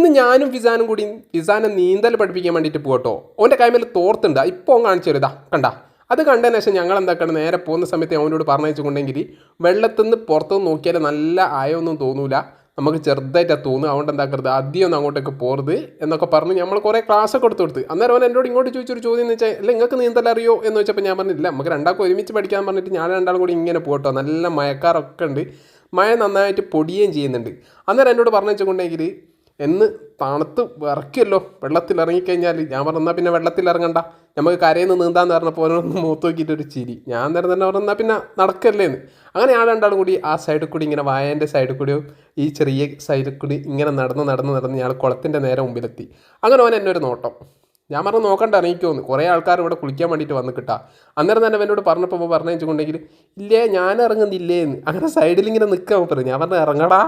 ഇന്ന് ഞാനും ഫിസാനും കൂടി ഫിസാനെ നീന്തൽ പഠിപ്പിക്കാൻ വേണ്ടിയിട്ട് പോകട്ടോ ഓന്റെ കൈമേൽ തോർത്തുണ്ട്. ഇപ്പോൾ ഓൻ കാണിച്ചു തരുതാ കണ്ട? അത് കണ്ടതിന് ശേഷം ഞങ്ങൾ എന്താക്കണം? നേരെ പോകുന്ന സമയത്ത് അവനോട് പറഞ്ഞുകൊണ്ടെങ്കിൽ വെള്ളത്തിൽ നിന്ന് പുറത്തുനിന്ന് നോക്കിയാൽ നല്ല ആയൊന്നും തോന്നൂല. നമുക്ക് ചെറുതായിട്ടാണ് തോന്നുക. അതുകൊണ്ട് എന്താക്കരുത് ആദ്യം ഒന്ന് അങ്ങോട്ടേക്ക് പോരുത് എന്നൊക്കെ പറഞ്ഞ് നമ്മൾ കുറേ ക്ലാസ് ഒക്കെ എടുത്തു കൊടുത്ത്. അന്നേരം അവൻ എന്നോട് ഇങ്ങോട്ട് ചോദിച്ചൊരു ചോദ്യം എന്ന് വെച്ചാൽ അല്ല നിങ്ങൾക്ക് നീന്തൽ അറിയോ? എന്ന് വെച്ചപ്പോൾ ഞാൻ പറഞ്ഞില്ല നമുക്ക് രണ്ടാൾക്കും ഒരുമിച്ച് പഠിക്കാൻ പറഞ്ഞിട്ട് ഞാൻ രണ്ടാളും കൂടി ഇങ്ങനെ പോട്ടോ നല്ല മയക്കാറൊക്കെ ഉണ്ട്. മഴ നന്നായിട്ട് പൊടിയുകയും ചെയ്യുന്നുണ്ട്. അന്നേരം എന്നോട് പറഞ്ഞു വെച്ചുകൊണ്ടെങ്കിൽ എന്ന് തണുത്ത് വിറക്കുമല്ലോ വെള്ളത്തിൽ ഇറങ്ങിക്കഴിഞ്ഞാൽ ഞാൻ പറഞ്ഞാൽ പിന്നെ വെള്ളത്തിൽ ഇറങ്ങണ്ട നമുക്ക് കരയിൽ നിന്ന് നീന്താന്ന് പറഞ്ഞപ്പോൾ ഓരോന്ന് മൂത്ത് നോക്കിയിട്ട് ഒരു ചിരി. ഞാൻ നേരം തന്നെ പറഞ്ഞാൽ പിന്നെ നടക്കല്ലേന്ന്. അങ്ങനെ ആ രണ്ടാളും കൂടി ആ സൈഡിൽ കൂടി ഇങ്ങനെ വായന്റെ സൈഡിൽ കൂടിയും ഈ ചെറിയ സൈഡിൽ കൂടി ഇങ്ങനെ നടന്ന് നടന്ന് നടന്ന് ഞാൻ കുളത്തിന്റെ നേരെ മുമ്പിലെത്തി. അങ്ങനെ അവൻ എന്നൊരു നോട്ടം. ഞാൻ പറഞ്ഞു നോക്കണ്ട ഇറങ്ങിക്കോന്ന് കുറേ ആൾക്കാർ ഇവിടെ കുളിക്കാൻ വേണ്ടിയിട്ട് വന്ന് കിട്ടാ അന്നേരം തന്നെ എന്നോട് പറഞ്ഞപ്പോൾ പറഞ്ഞു വെച്ചിട്ടുണ്ടെങ്കിൽ ഇല്ലേ ഞാൻ ഇറങ്ങുന്നില്ലേന്ന്. അങ്ങനെ സൈഡിൽ ഇങ്ങനെ നിൽക്കാൻ പറഞ്ഞു. ഞാൻ പറഞ്ഞു ഇറങ്ങടാ.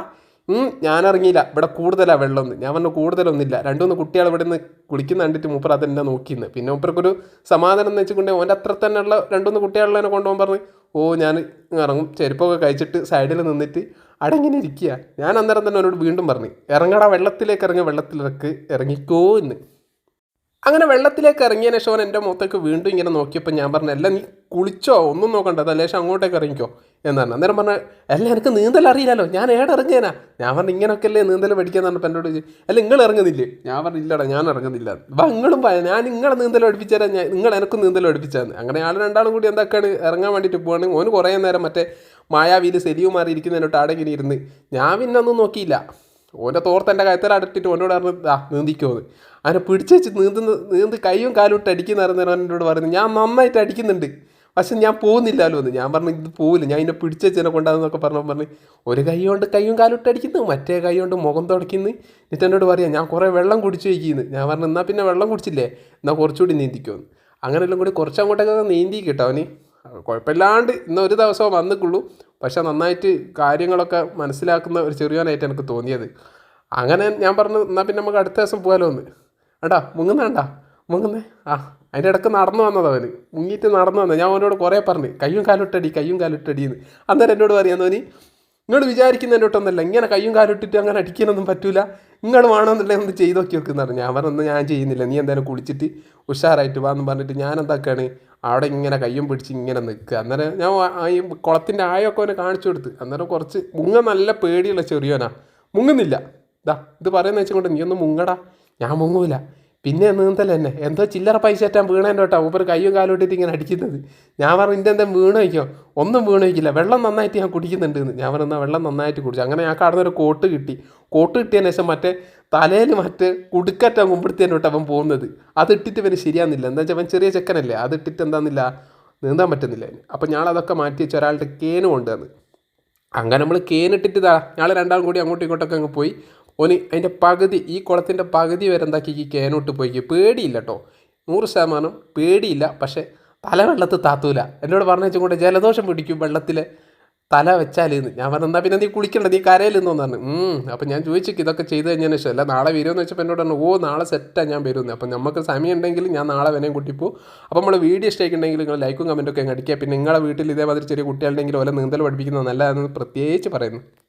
ഞാൻ ഇറങ്ങിയില്ല ഇവിടെ കൂടുതലാണ് വെള്ളമൊന്നും. ഞാൻ പറഞ്ഞു കൂടുതലൊന്നുമില്ല. രണ്ടുമൂന്ന് കുട്ടികൾ ഇവിടെ നിന്ന് കുളിക്കുന്ന കണ്ടിട്ട് മൂപ്പർ അതെന്നെ നോക്കിയിരുന്നു പിന്നെ മൂപ്പർക്കൊരു സമാധാനം എന്ന് വെച്ചിട്ടുണ്ടെങ്കിൽ ഓന്റെ അത്ര തന്നെയുള്ള രണ്ടുമൂന്ന് കുട്ടികളിലെ കൊണ്ടുപോകാൻ പറഞ്ഞ് ഓ ഞാൻ ഇറങ്ങും. ചെരുപ്പൊക്കെ കഴിച്ചിട്ട് സൈഡിൽ നിന്നിട്ട് അടങ്ങിനെ ഇരിക്കുക. ഞാൻ അന്നേരം തന്നെ അവനോട് വീണ്ടും പറഞ്ഞു ഇറങ്ങടാ വെള്ളത്തിലേക്ക് ഇറങ്ങി വെള്ളത്തിലിറക്ക് ഇറങ്ങിക്കോ എന്ന്. അങ്ങനെ വെള്ളത്തിലേക്ക് ഇറങ്ങിയതിന് ശേഷം എന്റെ മുഖത്തേക്ക് വീണ്ടും ഇങ്ങനെ നോക്കിയപ്പോൾ ഞാൻ പറഞ്ഞു അല്ല നീ കുളിച്ചോ? ഒന്നും നോക്കണ്ട. തലേശം അങ്ങോട്ടേക്ക് ഇറങ്ങിക്കോ. എന്ന് പറഞ്ഞു. അന്നേരം പറഞ്ഞു അല്ല എനിക്ക് നീന്തൽ അറിയില്ലല്ലോ. ഞാൻ ഏടെ ഇറങ്ങിയനാ? ഞാൻ പറഞ്ഞു ഇങ്ങനെയൊക്കെ അല്ലേ നീന്തൽ പഠിക്കാൻ പറഞ്ഞപ്പോൾ എന്നോട് അല്ല നിങ്ങൾ ഇറങ്ങുന്നില്ലേ? ഞാൻ പറഞ്ഞു ഇല്ലടാ ഞാൻ ഇറങ്ങുന്നില്ല. അപ്പം നിങ്ങളും പറയാം ഞാൻ നിങ്ങളെ നീന്തൽ പഠിപ്പിച്ചാൽ ഞാൻ നിങ്ങൾ എനക്കും നീന്തൽ പഠിപ്പിച്ചാന്ന്. അങ്ങനെ ആൾ രണ്ടാളും കൂടി എന്താക്കാണ് ഇറങ്ങാൻ വേണ്ടിയിട്ട് പോവാണ്. ഓന് കുറേ നേരം മറ്റേ മായാവിയിൽ സെലിയുമാറി ഇരിക്കുന്നതിനോട്ട് ആടെ ഇങ്ങനെ ഇരുന്ന്. ഞാൻ പിന്നെ ഒന്നും നോക്കിയില്ല. ഓന്റെ തോർത്ത് എന്റെ കയത്തിൽ അടട്ടിട്ട് ഓനോട് പറഞ്ഞു ആ നീന്തിക്കോന്ന്. അവനെ പിടിച്ച് വെച്ച് നീന്തുന്ന നീന്ത് കൈയും കാലും ഇട്ട് അടിക്കുന്ന എന്നോട് പറഞ്ഞു ഞാൻ നന്നായിട്ട് അടിക്കുന്നുണ്ട് പക്ഷെ ഞാൻ പോകുന്നില്ലല്ലോ എന്ന്. ഞാൻ പറഞ്ഞു ഇത് പോവില്ല ഞാൻ ഇതിനെ പിടിച്ച് വെച്ചതിനെ കൊണ്ടാന്നൊക്കെ പറഞ്ഞു പറഞ്ഞു ഒരു കൈ കൊണ്ട് കൈയും കാലും ഇട്ട് അടിക്കുന്നു മറ്റേ കൈ കൊണ്ട് മുഖം തുടക്കുന്നു എന്നിട്ട് എന്നോട് പറയാം ഞാൻ കുറേ വെള്ളം കുടിച്ചു വയ്ക്കുന്നു. ഞാൻ പറഞ്ഞു എന്നാൽ പിന്നെ വെള്ളം കുടിച്ചില്ലേ എന്നാൽ കുറച്ചുകൂടി നീന്തിക്കുമെന്ന് അങ്ങനെയെല്ലാം കൂടി കുറച്ച് നീന്തി കേട്ടോ അവന്. കുഴപ്പമില്ലാണ്ട് ഇന്ന് ഒരു ദിവസം വന്നിക്കുള്ളൂ പക്ഷെ നന്നായിട്ട് കാര്യങ്ങളൊക്കെ മനസ്സിലാക്കുന്ന ഒരു ചെറിയവനായിട്ട് എനിക്ക് തോന്നിയത്. അങ്ങനെ ഞാൻ പറഞ്ഞു എന്നാൽ പിന്നെ നമുക്ക് അടുത്ത ദിവസം പോകാലോ ഒന്ന് എടാ മുങ്ങുന്നേണ്ടാ മുങ്ങുന്നേ. ആ അതിന്റെ ഇടയ്ക്ക് നടന്നു വന്നത് അവന്. മുങ്ങിയിട്ട് നടന്നു വന്നത്. ഞാൻ അവനോട് കുറേ പറഞ്ഞു കയ്യും കാലിട്ടടി കയ്യും കാലിട്ടടി എന്ന്. അന്നേരം എന്നോട് പറയാന്നോനി നിങ്ങൾ വിചാരിക്കുന്നതിനോട്ടൊന്നല്ല ഇങ്ങനെ കയ്യും കാലിട്ടിട്ട് അങ്ങനെ അടിക്കാനൊന്നും പറ്റൂല. നിങ്ങൾ വേണമെന്നുണ്ടെങ്കിൽ ഒന്ന് ചെയ്ത് നോക്കി വെക്കുന്ന ഞാൻ പറഞ്ഞു ഞാൻ ചെയ്യുന്നില്ല. നീ എന്തായാലും കുളിച്ചിട്ട് ഉഷാറായിട്ട് വാന്ന് പറഞ്ഞിട്ട് ഞാൻ എന്താക്കാണ് അവിടെ ഇങ്ങനെ കയ്യും പിടിച്ച് ഇങ്ങനെ നിൽക്കുക. അന്നേരം ഞാൻ ഈ കുളത്തിന്റെ ആയൊക്കെ അവനെ കാണിച്ചു കൊടുത്ത്. അന്നേരം കുറച്ച് മുങ്ങ നല്ല പേടിയുള്ള ചെറിയോനാ. മുങ്ങുന്നില്ല. ഇതാ ഇത് പറയുന്ന വെച്ചുകൊണ്ട് നീ ഒന്ന് മുങ്ങടാ. ഞാൻ മുങ്ങൂല. പിന്നെ നീന്തൽ തന്നെ എന്തോ ചില്ലറ പൈസ ഏറ്റാൻ വീണേന്റെ കേട്ടോ. മൂപ്പർ കയ്യും കാലും ഇട്ടിട്ട് ഇങ്ങനെ അടിക്കുന്നത്. ഞാൻ പറഞ്ഞു ഇന്റെ എന്താ വീണ് വയ്ക്കോ? ഒന്നും വീണ് വയ്ക്കില്ല. വെള്ളം നന്നായിട്ട് ഞാൻ കുടിക്കുന്നുണ്ട് എന്ന്. ഞാൻ പറഞ്ഞാൽ വെള്ളം നന്നായിട്ട് കുടിച്ചു. അങ്ങനെ ഞാൻ കാണുന്ന കോട്ട് കിട്ടി. കോട്ട് കിട്ടിയതിന് ശേഷം മറ്റേ തലയിൽ മറ്റ് കുടുക്കറ്റാൻ കുമ്പിടുത്തേന്റെ തൊട്ട് അവൻ പോകുന്നത്. അത് ഇട്ടിട്ട് ഇവന് ശരിയാകുന്നില്ല എന്താ വെച്ചാൽ അവൻ ചെറിയ ചെക്കനല്ലേ. അത് ഇട്ടിട്ട് എന്താന്നില്ല? നീന്താൻ പറ്റുന്നില്ല അതിന് അപ്പം ഞാൻ അതൊക്കെ മാറ്റി വെച്ച് ഒരാളുടെ കേന് കൊണ്ടുവന്ന്. അങ്ങനെ നമ്മൾ കേനിട്ടിട്ട് ഇതാ ഞങ്ങൾ രണ്ടാളും കൂടി അങ്ങോട്ടും ഇങ്ങോട്ടൊക്കെ അങ്ങ് പോയി. ഓന് അതിന്റെ പകുതി ഈ കുളത്തിന്റെ പകുതി വരെ എന്താക്കി ഈ കേനോട്ട് പോയി. പേടിയില്ല കേട്ടോ. നൂറ് ശതമാനം പേടിയില്ല. പക്ഷേ തല വെള്ളത്തിൽ താത്തൂല. എന്നോട് പറഞ്ഞു വെച്ചുകൊണ്ട് ജലദോഷം പിടിക്കും വെള്ളത്തിൽ തല വെച്ചാലെന്ന്. ഞാൻ പറഞ്ഞു എന്നാൽ പിന്നെ നീ കുളിക്കണ്ട നീ കരയിലെന്നോ പറഞ്ഞു. അപ്പം ഞാൻ ചോദിച്ചു ഇതൊക്കെ ചെയ്ത് കഴിഞ്ഞതിന് ശേഷം അല്ല നാളെ വരുമെന്ന് വെച്ചപ്പോൾ എന്നോട് പറഞ്ഞു ഓ നാളെ സെറ്റാണ് ഞാൻ വരുന്നത് അപ്പം നമുക്ക് സമയം ഉണ്ടെങ്കിൽ ഞാൻ നാളെ വേണേ കുട്ടി പോകും അപ്പോൾ നമ്മൾ വീഡിയോ ഇഷ്ടമായിട്ടുണ്ടെങ്കിൽ നിങ്ങൾ ലൈക്കും കമന്റൊക്കെ അങ്ങ് അടിക്കുക. പിന്നെ നിങ്ങളുടെ വീട്ടിൽ ഇതേമാതിരി ചെറിയ കുട്ടികളുണ്ടെങ്കിൽ ഓലെ നീന്തൽ പഠിപ്പിക്കുന്നത് നല്ലതാണെന്ന് പ്രത്യേകിച്ച് പറയുന്നു.